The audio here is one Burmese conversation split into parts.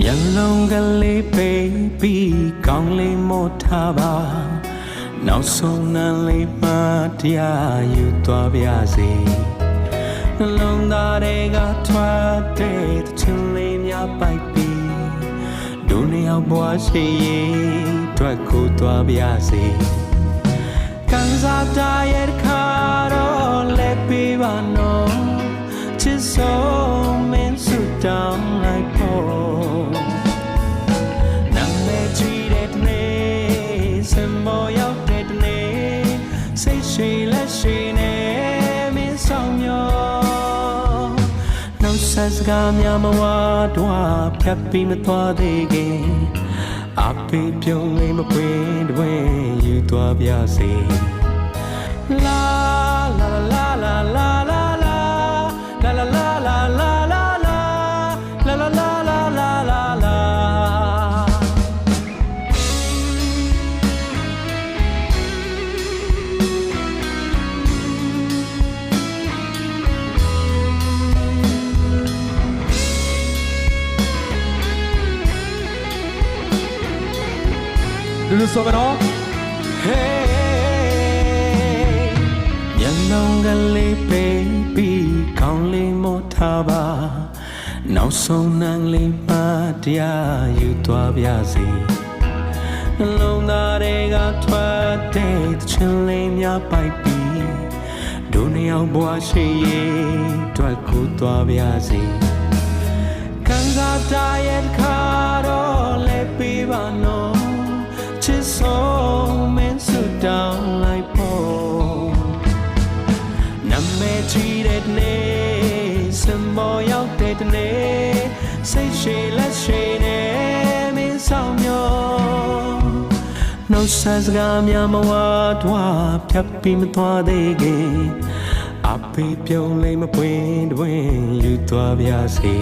င်လုံးကလေးပိတ်ပြီးကောင်းလေးမို့ထားပါနောက်ဆုံးနန်းလေးမှတရားယူသွားပါစေနှလုံးသားတွေကထွက်တဲ့တချင်လေးများပိုက်ပြီးဒုနေအောင်ဘွားရှိရင်တွေ့ကိုသွားပါစေကန်စားတရဲ့ခါတော့ ရှိလက်ရှိနေမင်းဆောင်မျောနှုတ်ဆက်စကားများမဝတော့ဖြတ်ပြီးမသွားသေးခင်အပေပြုံးလေးမပွင့်တွင်ယူသွားပြစေ လူလူဆိုမနော် Hey မျက်လုံးကလေးပိတ်ပြီးခေါင်းလေးမောထားပါနောက်ဆုံးနန်းလေးမှတရားယူသွားပါစေနှလုံးသားတွေကထွက်တဲ့ချင်လေးများပိုက်ပြီးဒုနေအောင်ဘွားရှိရင်တွေ့ကိုသွားပါစေကန်စားတရဲ့ တောင်းလိုက်ဖို့နမဲချီတဲ့နေ့စမောရောက်တဲ့နေ့စိတ်ရှိလက်ရှိနေမင်းဆောင်မျောနှုတ်ဆက်စကားများမဝတော့ဖြတ်ပြီးမသွားသေးခင်အပေပြုံးလေးမပွင့်တွင်ယူသွားပါစေ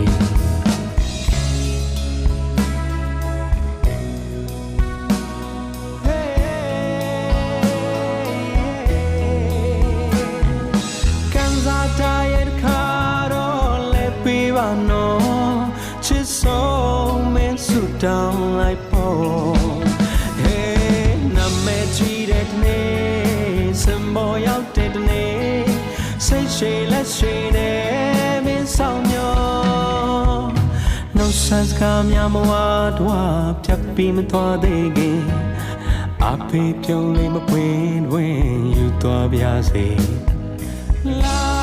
ဆုံးမင်းစွတောင်းလိုက်ဖို့ Hey နမဲချီတဲ့နေ့စံပေါ်ရောက်တဲ့နေ့စိတ်ရှိလက်ရှိနေမင်းဆောင်မျောနှုတ်ဆက်စကားများမဝတော့ဖြတ်ပြီးမသွားသေးခင်အဖေပြုံးလေးမပွင့်တွင်ယူသွားပါစေ La